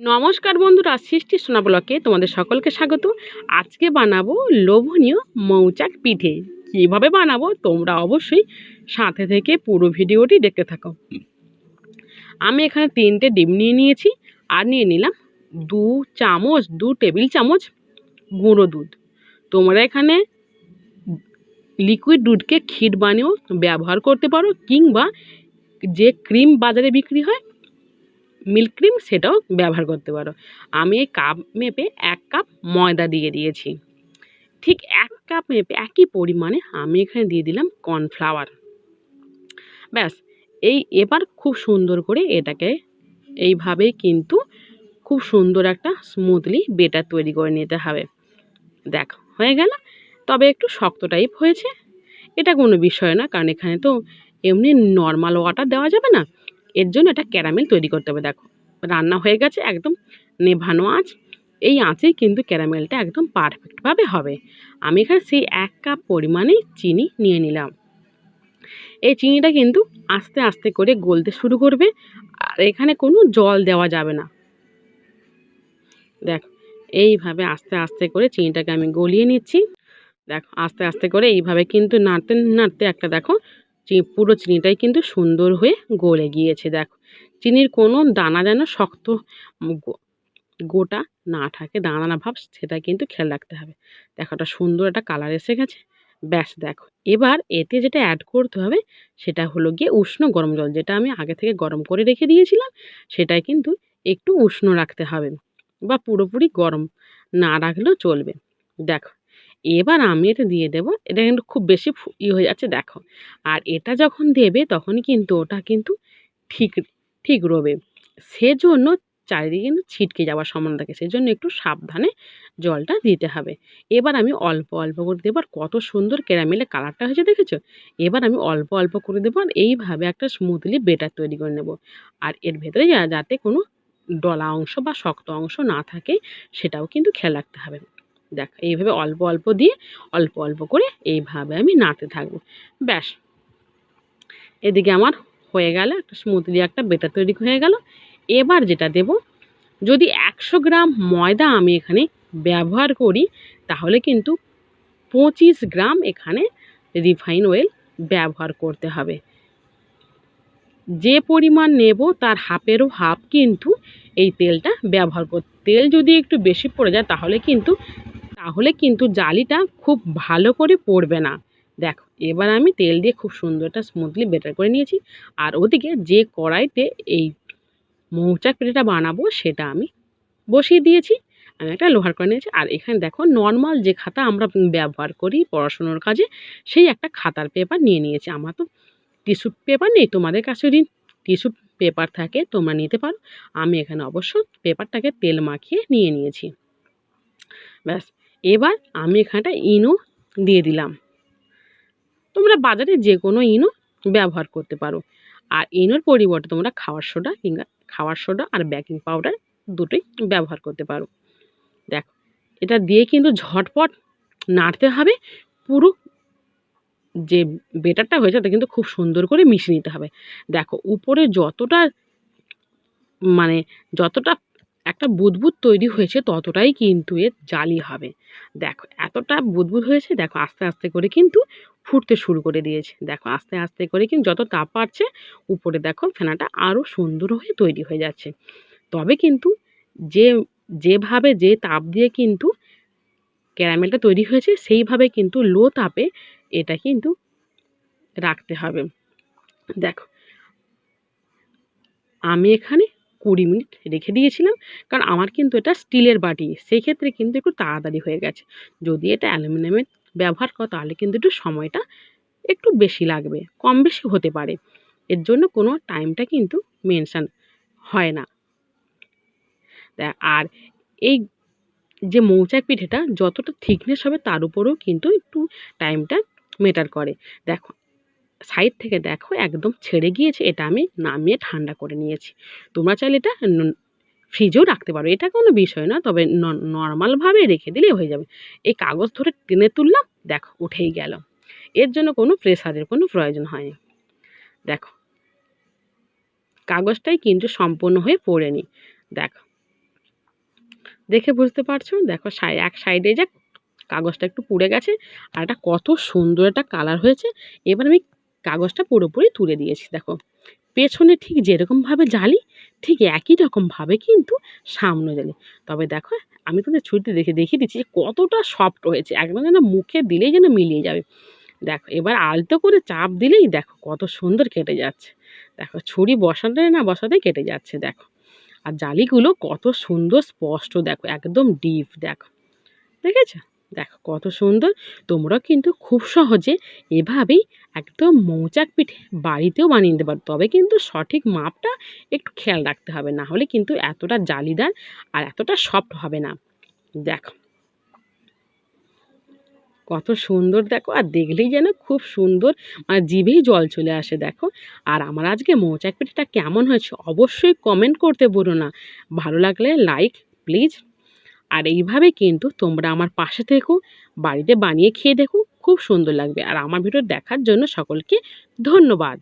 নমস্কার বন্ধুরা, সৃষ্টি সোনা ব্লকে তোমাদের সকলকে স্বাগত। আজকে বানাবো লোভনীয় মৌচাক পিঠে। কীভাবে বানাবো তোমরা অবশ্যই সাথে থেকে পুরো ভিডিওটি দেখতে থাকো। আমি এখানে তিনটে ডিম নিয়ে নিয়েছি, আর নিয়ে নিলাম দু চামচ, দু টেবিল চামচ গুঁড়ো দুধ। তোমরা এখানে লিকুইড দুধকে ক্ষীর বানিয়েও ব্যবহার করতে পারো, কিংবা যে ক্রিম বাজারে বিক্রি হয় মিল্ক ক্রিম সেটাও ব্যবহার করতে পারো। আমি এই কাপ মেপে এক কাপ ময়দা দিয়ে দিয়েছি। ঠিক এক কাপ মেপে একই পরিমাণে আমি এখানে দিয়ে দিলাম কর্নফ্লাওয়ার ব্যাস, এই এবার খুব সুন্দর করে এটাকে এইভাবেই কিন্তু খুব সুন্দর একটা স্মুথলি বেটার তৈরি করে নিতে হবে। দেখ, হয়ে গেল। তবে একটু শক্ত টাইপ হয়েছে। এটা কোনো বিষয় না, কারণ এখানে তো এমনি নর্মাল ওয়াটার দেওয়া যাবে না। এর জন্য এটা ক্যারামেল তৈরি করতে হবে, দেখো। রান্না হয়ে গেছে, একদম নেভানো আঁচ। এই আঁচেই কিন্তু ক্যারামেলটা একদম পারফেক্টভাবে হবে। আমি এখানে সেই এক কাপ পরিমাণে চিনি নিয়ে নিলাম। এই চিনিটা কিন্তু আস্তে আস্তে করে গলতে শুরু করবে, আর এখানে কোনো জল দেওয়া যাবে না। দেখ, এইভাবে আস্তে আস্তে করে চিনিটাকে আমি গলিয়ে নিচ্ছি। দেখো, আস্তে আস্তে করে এইভাবে কিন্তু নাড়তে নাড়তে একটা, দেখো পুরো চিনিটাই কিন্তু সুন্দর হয়ে গলে গিয়েছে, দেখো। চিনির কোনো দানা যেন শক্ত গোটা না থাকে, দানা দানা ভাব, সেটা কিন্তু খেয়াল রাখতে হবে। দেখো একটা সুন্দর একটা কালার এসে গেছে, ব্যাস দেখো। এবার এতে যেটা অ্যাড করতে হবে, সেটা হলো গিয়ে উষ্ণ গরম জল, যেটা আমি আগে থেকে গরম করে রেখে দিয়েছিলাম, সেটাই কিন্তু একটু উষ্ণ রাখতে হবে, বা পুরোপুরি গরম না রাখলেও চলবে। দেখো এবার আমি এটা দিয়ে দেবো। এটা কিন্তু খুব বেশি ই হয়ে যাচ্ছে, দেখো। আর এটা যখন দেবে, তখনই কিন্তু ওটা কিন্তু ঠিক ঠিক রবে। সেজন্য চারিদিকে কিন্তু ছিটকে যাওয়ার সম্ভাবনা থাকে। সেই জন্য একটু সাবধানে জলটা দিতে হবে। এবার আমি অল্প অল্প করে দেবো। আর কত সুন্দর ক্যারামেলের কালারটা হয়েছে, দেখেছ? এবার আমি অল্প অল্প করে দেবো। আর এইভাবে একটা স্মুথলি বেটার তৈরি করে নেব। আর এর ভেতরে যাতে কোনো ডলা অংশ বা শক্ত অংশ না থাকে, সেটাও কিন্তু খেয়াল রাখতে হবে। দেখ, এইভাবে অল্প অল্প দিয়ে অল্প অল্প করে এইভাবে আমি নাড়তে থাকব। ব্যাস। এদিকে আমার হয়ে গেল, একটা স্মুথলি একটা বেটার তৈরি হয়ে গেল। এবার যেটা দেব, যদি একশো গ্রাম ময়দা আমি এখানে ব্যবহার করি, তাহলে কিন্তু পঁচিশ গ্রাম এখানে রিফাইন অয়েল ব্যবহার করতে হবে। যে পরিমাণ নেব, তার হাফেরও হাফ কিন্তু এই তেলটা ব্যবহার কর, তেল যদি একটু বেশি পড়ে যায়, তাহলে কিন্তু তাহলে কিন্তু জালিটা খুব ভালো করে পড়বে না। দেখো, এবার আমি তেল দিয়ে খুব সুন্দর একটা স্মুথলি বেটার করে নিয়েছি। আর ওদিকে যে কড়াইতে এই মৌচাক পিঠেটা বানাবো, সেটা আমি বসিয়ে দিয়েছি। আমি একটা লোহার করে নিয়েছি। আর এখানে দেখো নর্মাল যে খাতা আমরা ব্যবহার করি পড়াশুনোর কাজে, সেই একটা খাতার পেপার নিয়ে নিয়েছি। আমার তো টিস্যু পেপার নেই, তোমাদের কাছে যদি টিস্যু পেপার থাকে, তোমরা নিতে পারো। আমি এখানে অবশ্য পেপারটাকে তেল মাখিয়ে নিয়ে নিয়েছি। ব্যাস এবার আমি এখানটা ইনো দিয়ে দিলাম। তোমরা বাজারে যে কোনো ইনো ব্যবহার করতে পারো। আর ইনোর পরিবর্তে তোমরা খাওয়ার সোডা কিংবা খাওয়ার সোডা আর বেকিং পাউডার দুটোই ব্যবহার করতে পারো। দেখো, এটা দিয়ে কিন্তু ঝটপট নাড়তে হবে। পুরো যে বেটারটা হয়েছে ওটা কিন্তু খুব সুন্দর করে মিশিয়ে নিতে হবে। দেখো, উপরে যতটা মানে যতটা একটা বুদবুদ তৈরি হয়েছে ততটাই কিন্তু এর জালি হবে। দেখো, এতটা বুদবুদ হয়েছে, দেখো, আস্তে আস্তে করে কিন্তু ফুটতে শুরু করে দিয়েছে। দেখো, আস্তে আস্তে করে কিন্তু যত তাপ বাড়ছে, উপরে দেখো ফেনাটা আরও সুন্দর হয়ে তৈরি হয়ে যাচ্ছে। তবে কিন্তু যে, যেভাবে যে তাপ দিয়ে কিন্তু ক্যারামেলটা তৈরি হয়েছে, সেইভাবে কিন্তু লো তাপে এটা কিন্তু রাখতে হবে। দেখো, আমি এখানে কুড়ি মিনিট রেখে দিয়েছিলাম। কারণ আমার কিন্তু এটা স্টিলের বাটি, সেক্ষেত্রে কিন্তু একটু তাড়াতাড়ি হয়ে গেছে। যদি এটা অ্যালুমিনিয়ামের ব্যবহার করো, তাহলে কিন্তু একটু সময়টা একটু বেশি লাগবে, কম বেশি হতে পারে। এর জন্য কোনো টাইমটা কিন্তু মেনশান হয় না। আর এই যে মৌচাক পিঠেটা, যতটা থিকনেস হবে তার উপরেও কিন্তু একটু টাইমটা ম্যাটার করে। দেখো সাইড থেকে দেখো একদম ছেড়ে গিয়েছে, এটা আমি নামিয়ে ঠান্ডা করে নিয়েছি। তোমরা চাইলে এটা ফ্রিজেও রাখতে পারো, এটা কোনো বিষয় না, তবে নর্মালভাবে রেখে দিলেই হয়ে যাবে। এই কাগজ ধরে টেনে তুললাম, দেখো উঠেই গেল। এর জন্য কোনো প্রেসারের কোনো প্রয়োজন হয়নি। দেখো। কাগজটাই কিন্তু সম্পূর্ণ হয়ে পড়েনি। দেখো। দেখে বুঝতে পারছ? দেখো এক সাইডে যে কাগজটা একটু পুড়ে গেছে, আর এটা কত সুন্দর একটা কালার হয়েছে। এবার আমি কাগজটা পুরোপুরি তুলে দিয়েছি, দেখো। পেছনে ঠিক যেরকমভাবে জালি, ঠিক একই রকমভাবে কিন্তু সামনে জ্বালি তবে দেখো, আমি তোমাদের ছুরিতে দেখে, দেখিয়ে দিচ্ছি যে কতটা সফট হয়েছে। একদম যেন মুখে দিলেই যেন মিলিয়ে যাবে। দেখো, এবার আলতো করে চাপ দিলেই দেখো কত সুন্দর কেটে যাচ্ছে। দেখো, ছুরি বসাতে না বসাতেই কেটে যাচ্ছে, দেখো। আর জালিগুলো কত সুন্দর স্পষ্ট, দেখো, একদম ডিপ দেখো। দেখেছ? দেখো কত সুন্দর। তোমরা কিন্তু খুব সহজে এভাবেই একদম মৌচাক পিঠে বাড়িতেও বানিয়ে নিতে পারো। তবে কিন্তু সঠিক মাপটা একটু খেয়াল রাখতে হবে। না হলে কিন্তু এতটা জালিদার আর এতটা সফট হবে না। দেখো। কত সুন্দর দেখো। আর দেখলেই যেন খুব সুন্দর মানে জিভেই জল চলে আসে দেখো। আর আমার আজকে মৌচাক পিঠাটা কেমন হয়েছে অবশ্যই কমেন্ট করতে বলো না। ভালো লাগলে লাইক প্লিজ আর এইভাবে কিন্তু তোমরা আমার পাশে থেকো, বাড়িতে বানিয়ে খেয়ে দেখো, খুব সুন্দর লাগবে। আর আমার ভিডিও দেখার জন্য সকলকে ধন্যবাদ।